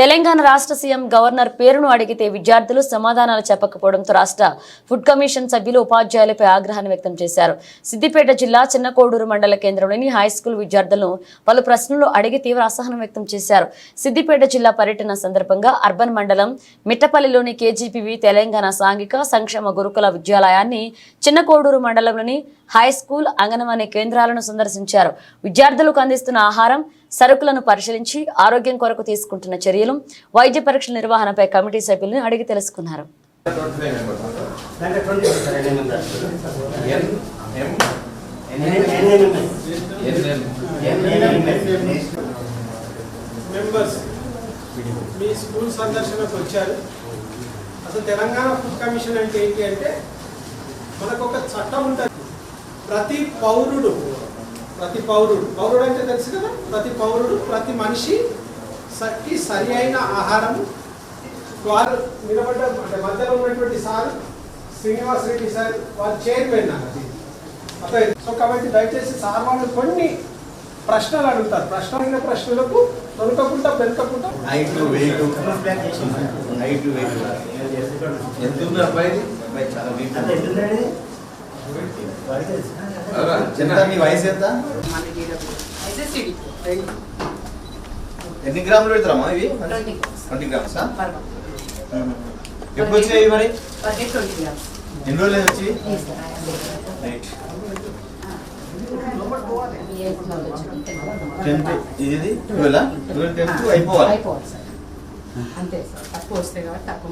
తెలంగాణ రాష్ట్ర CM governor పేరును అడిగితే విద్యార్థులు సమాధానాలు చెప్పకపోవడంతో రాష్ట్ర ఫుడ్ కమిషన్ సభ్యులు ఉపాధ్యాయులపై ఆగ్రహాన్ని వ్యక్తం చేశారు. సిద్దిపేట జిల్లా చిన్నకోడూరు మండల కేంద్రంలోని హై స్కూల్ విద్యార్థులను పలు ప్రశ్నలు అడిగి తీవ్ర అసహనం వ్యక్తం చేశారు. సిద్దిపేట జిల్లా పర్యటన సందర్భంగా అర్బన్ మండలం మిట్టపల్లిలోని కేజీపీవి తెలంగాణ సాంఘిక సంక్షేమ గురుకుల విద్యాలయాన్ని చిన్నకోడూరు మండలంలోని హై స్కూల్ అంగన్వాడీ కేంద్రాలను సందర్శించారు. విద్యార్థులకు అందిస్తున్న ఆహారం సరుకులను పరిశీలించి ఆరోగ్యం కొరకు తీసుకుంటున్న చర్యలు వైద్య పరీక్షల నిర్వహణపై కమిటీ సభ్యులను అడిగి తెలుసుకున్నారు. మీ స్కూల్ సందర్శనకు వచ్చారు. అసలు తెలంగాణ ఫుడ్ కమిషన్ అంటే ఏంటి అంటే మనకు ఒక చట్టం ఉంటుంది. ప్రతి పౌరుడు ప్రతి పౌరుడు పౌరుడు అంటే తెలుసు కదా? ప్రతి పౌరుడు ప్రతి మనిషి సరి అయిన ఆహారం వారు నిలబడ్డ అంటే మధ్యలో ఉన్నటువంటి సార్ శ్రీనివాస్ రెడ్డి సార్ వారు చైర్మన్ అది అదే సో కాబట్టి దయచేసి సార్ వాళ్ళు కొన్ని ప్రశ్నలు అడుగుతారు. ప్రశ్న అడిగిన ప్రశ్నలకు దొరకకుండా వెనుకకుండా హైట్ వెయిట్ హైట్ వెయిట్ ఎంత ఉంది అబ్బాయి అబ్బాయి చాలా ఎన్ని గ్రాములు పెడతారమ్మా ఇవి? ట్వంటీ. గ్రామ్స్ ఎప్పుడు వచ్చినాయి మరి? ఎన్ని రోజులు వచ్చి రైట్ టెన్త్. ఇది ట్వెల్వ్ ట్వెల్వ్ టెన్త్ అయిపోవాలి. అంతే సార్. తక్కువ వస్తే కాబట్టి తక్కువ